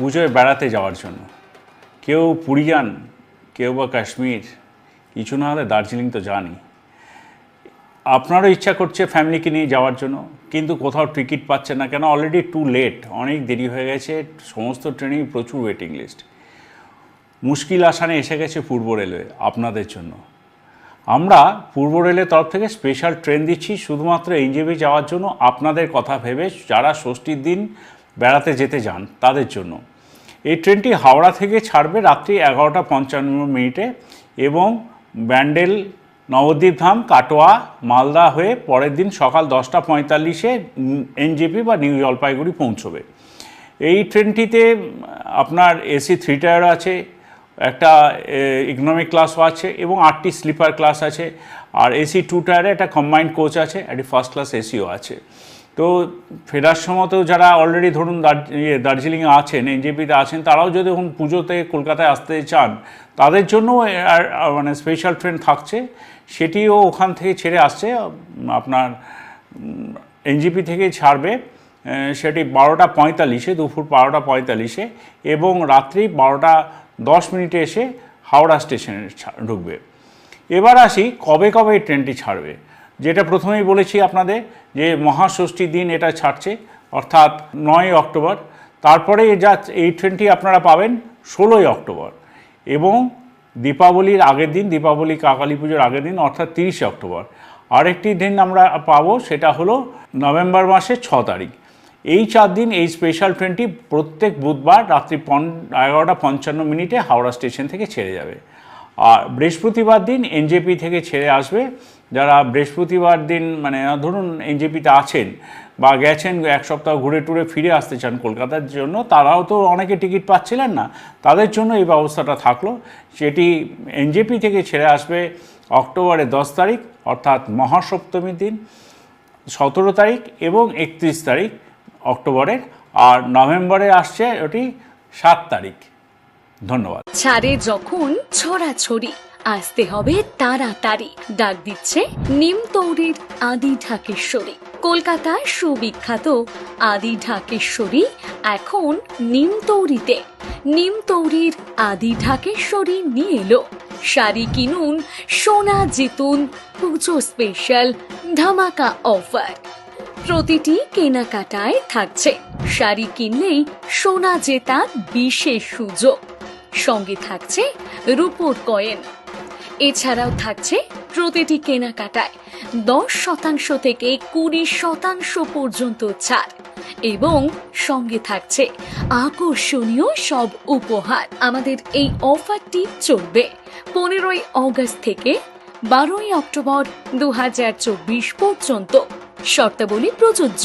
পুজোয় বেড়াতে যাওয়ার জন্য। কেউ পুরী যান কেউ বা কাশ্মীর, কিছু না হলে দার্জিলিং তো জানি আপনারও ইচ্ছা করছে ফ্যামিলিকে নিয়ে যাওয়ার জন্য, কিন্তু কোথাও টিকিট পাচ্ছে না কেন? অলরেডি টু লেট অনেক দেরি হয়ে গেছে, সমস্ত ট্রেনেই প্রচুর ওয়েটিং লিস্ট মুশকিল আসানে এসে গেছে পূর্ব রেলওয়ে, আপনাদের জন্য। আমরা পূর্ব রেলের তরফ থেকে স্পেশাল ট্রেন দিচ্ছি, শুধুমাত্র এনজেপি যাওয়ার জন্য আপনাদের কথা ভেবে যারা ষষ্ঠীর দিন বেড়াতে যেতে যান, তাদের জন্য। এই ট্রেনটি হাওড়া থেকে ছাড়বে রাত্রি এগারোটা পঞ্চান্ন মিনিটে এবং ব্যান্ডেল, নবদ্বীপ ধাম, কাটোয়া, মালদা হয়ে পরের দিন সকাল দশটা পঁয়তাল্লিশে এনজেপি বা নিউ জলপাইগুড়ি পৌঁছবে। এই ট্রেনটিতে আপনার এসি থ্রি টায়ার আছে, একটা ইকোনমিক ক্লাসও আছে এবং আটটি স্লিপার ক্লাস আছে। আর এসি টু টায়ারে একটা কম্বাইন্ড কোচ আছে, একটি ফার্স্ট ক্লাস এসিও আছে। তো ফেরার সময়তেও যারা অলরেডি ধরুন ইয়ে, দার্জিলিংয়ে আছেন এনজেপিতে আছেন তারাও যদি এখন পুজোতে কলকাতায় আসতে চান তাদের জন্য মানে স্পেশাল ট্রেন থাকছে। সেটিও ওখান থেকে ছেড়ে আসছে। আপনার এনজিপি থেকে ছাড়বে। সেটি বারোটা পঁয়তাল্লিশে দুপুর বারোটা পঁয়তাল্লিশে এবং রাত্রি বারোটা দশ মিনিটে এসে হাওড়া স্টেশনে ঢুকবে। এবার আসি কবে কবে এই ট্রেনটি ছাড়বে। যেটা প্রথমেই বলেছি আপনাদের, যে মহাষষ্ঠীর দিন এটা ছাড়ছে, অর্থাৎ নয় অক্টোবর। তারপরে যা এই ট্রেনটি আপনারা পাবেন ষোলোই অক্টোবর এবং দীপাবলির আগের দিন, দীপাবলি কাকালী পুজোর আগের দিন, অর্থাৎ তিরিশে অক্টোবর। আরেকটি দিন আমরা পাবো, সেটা হলো নভেম্বর মাসের ছ তারিখ। এই চার দিন, এই স্পেশাল ট্রেনটি প্রত্যেক বুধবার রাত্রি পন, এগারোটা পঞ্চান্ন মিনিটে হাওড়া স্টেশন থেকে ছেড়ে যাবে। আর বৃহস্পতিবার দিন এনজেপি থেকে ছেড়ে আসবে। যারা বৃহস্পতিবার দিন মানে ধরুন এনজেপিতে আছেন বা গেছেন এক সপ্তাহ ঘুরে টুরে ফিরে আসতে চান কলকাতার জন্য, তারাও তো অনেকে টিকিট পাচ্ছিলেন না। তাদের জন্য এই ব্যবস্থাটা থাকল। সেটি এনজেপি থেকে ছেড়ে আসবে অক্টোবরের দশ তারিখ, অর্থাৎ মহাসপ্তমীর দিন, সতেরো তারিখ এবং একত্রিশ তারিখ অক্টোবরের, আর নভেম্বরে আসছে ওটি সাত তারিখ। ধন্যবাদ। ছাড়ে যখন ছড়াছড়ি। আসতে হবে তাড়াতাড়ি। ডাক দিচ্ছে নিমতৌরির আদি ঢাকেশ্বরী। কলকাতার সুবিখ্যাত আদি ঢাকেশ্বরী এখন নিমতৌরিতে নিমতৌরির আদি ঢাকেশ্বরী নিয়ে এলো। শাড়ি কিনুন সোনা জিতুন, পুজো স্পেশাল ধামাকা অফার প্রতিটি কেনাকাটায় থাকছে। শাড়ি কিনলেই সোনা জেতার বিশেষ সুযোগ। সঙ্গে থাকছে রূপোর কয়েন। এছাড়াও থাকছে প্রতিটি কেনাকাটায় দশ শতাংশ থেকে কুড়ি শতাংশ পর্যন্ত ছাড় এবং সঙ্গে থাকছে আকর্ষণীয় সব উপহার। আমাদের এই অফারটি চলবে পনেরোই অগস্ট থেকে বারোই অক্টোবর দু হাজার চব্বিশ পর্যন্ত। শর্তাবলী প্রযোজ্য।